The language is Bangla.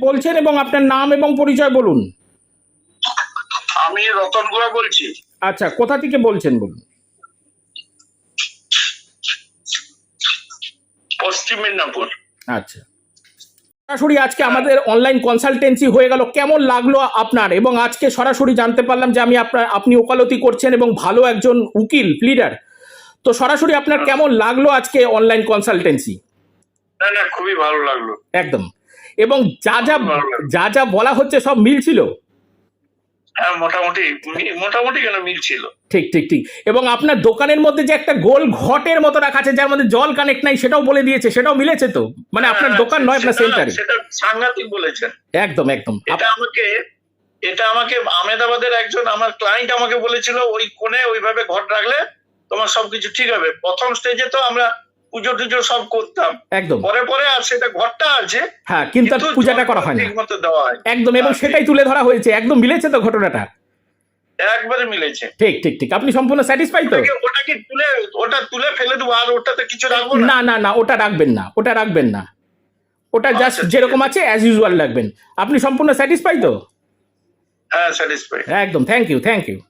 বলছেন এবং আপনার নাম এবং পরিচয় বলুন। আমি রতন গুড়া বলছি। আচ্ছা কোথা থেকে বলছেন বলুন। পশ্চিম মেদিনীপুর। আচ্ছা। সরাসরি আজকে আমাদের অনলাইন কনসালটেন্সি হয়ে গেল। কেমন লাগল আপনার? এবং আজকে সরাসরি জানতে পারলাম যে আমি আপনার আপনি ওকালতি করছেন এবং ভালো একজন উকিল প্লিডার তো সরাসরি আপনার কেমন লাগল আজকে অনলাইন কনসালটেন্সি না না খুবই ভালো লাগল। একদম। এবং যা যা যা যা বলা হচ্ছে সব মিল ছিল? হ্যাঁ মোটামুটি মোটামুটি কেন মিল ছিল? ঠিক ঠিক ঠিক। এবং আপনার দোকানের মধ্যে যে একটা গোল ঘটের মতো রাখা আছে যার মধ্যে জল কানেক্ট নাই সেটাও বলে দিয়েছে সেটাও মিলেছে তো? মানে আপনার হ্যাঁ, দোকান নয় আপনার সেন্টারে সেটা সাংঘাতিক বলেছেন। একদম একদম। এটা আমাকে এটা আমাকে আহমেদাবাদের একজন আমার ক্লায়েন্ট আমাকে বলেছিল ওই কোণে ওইভাবে ঘর রাখলে তোমার সবকিছু ঠিক হবে। প্রথম স্টেজে তো আমরা পুজো টুজো সব করতাম। একদম। পরে পরে আর সেটা ঘরটা আছে হ্যাঁ কিন্তু পূজাটা করা হয় না। একদম এবং সেটাই তুলে ধরা হয়েছে। একদম মিলেছে তো ঘটনাটা? একবারে মিলেছে। ঠিক ঠিক ঠিক। আপনি সম্পূর্ণ স্যাটিসফাই তো? ওটাকে- তুলে ওটা তুলে ফেলে দেবো? আর ওটাতে কিছু রাখব না? না না না ওটা রাখবেন না। ওটা রাখবেন না। ওটা জাস্ট আচ্ছা, যেরকম আছে অ্যাজ ইউজুয়াল রাখবেন। আপনি সম্পূর্ণ স্যাটিসফাই তো? হ্যাঁ স্যাটিসফাই একদম থ্যাংক ইউ থ্যাংক ইউ